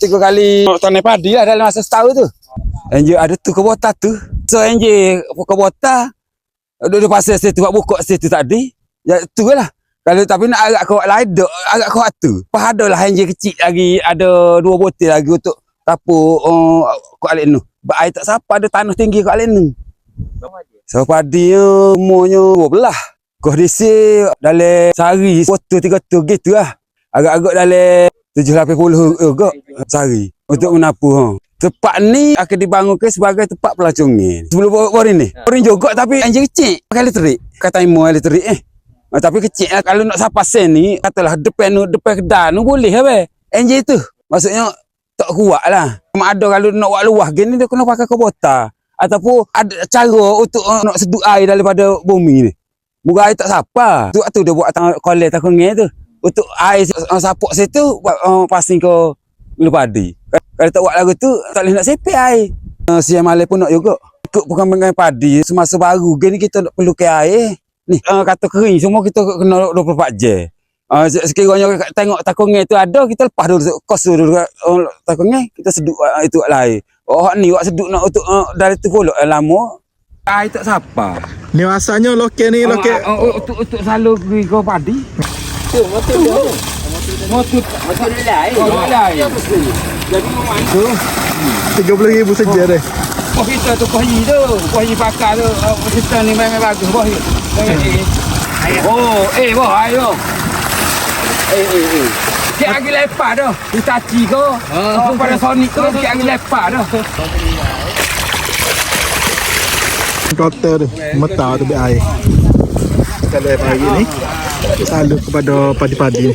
tiga kali tanam padi lah dalam masa setahun tu. Anjir ada tu kebota tu. So anjir kebota duduk pasal situ buat buka situ tadi. Ya tu lah. Kalau tapi nak agak kau lain dok agak kau tu. Pas ada lah anjir kecil lagi ada dua botil lagi untuk tapur uh, kau alik nu. Ba air tak siapa ada tanah tinggi kau alik nu. So padi umurnya 12. Kau disi dalam sehari foto tiga tu gitu lah. Agak-agak dalam tujuh lapan puluh juga sehari untuk menapu. Ha. Tempat ni akan dibangunkan sebagai tempat pelancongin. Sebelum baru ni. Orang juga tapi anjing kecil. Pakai elektrik. Kata imu elektrik eh. Ah, tapi kecil lah. Kalau nak sapa sen ni, katalah depan nu, depan kedan nu boleh apa? Anjing tu. Maksudnya tak kuat lah. Ada kalau nak buat luah gini dia kena pakai kubota. Ataupun ada cara untuk uh, nak sedut air daripada bumi ni. Bukan air tak siapa. Tu tu dia buat tang kolej tak tu. Untuk air uh, sapok situ buat uh, pasing ke lu padi. Kalau tak buat lagu tu tak boleh nak sepek air. Uh, siang malam pun nak juga. Ikut bukan dengan padi semasa baru gini kita nak perlu ke air. Ni uh, kata kering semua kita kena 24 jam. Uh, sekiranya tengok takungai tu ada kita lepas dulu kos dulu uh, takungai kita sedut uh, itu lain. Oh ni wak sedut nak untuk uh, dari tu pula uh, lama. Air tak siapa. Ni masanya lokal ni lokal. Oh, oh, untuk untuk selalu pergi ke padi. Tu motor dia. Motor Motor dia lain. Oh, lain. Jadi rumah tu, 30,000 saja deh. oh kita tu kohi tu, kohi pakar tu, oh, kita ni memang bagus kohi. Oh, eh, boh, ayo. Eh, eh, eh. Sikit lagi lepas dah. Hitachi ke. Oh, pada Sonic tu sikit lagi lepas dah. Kotor tu. Mata tu be air. Kalau pagi ni Salut kepada padi-padi.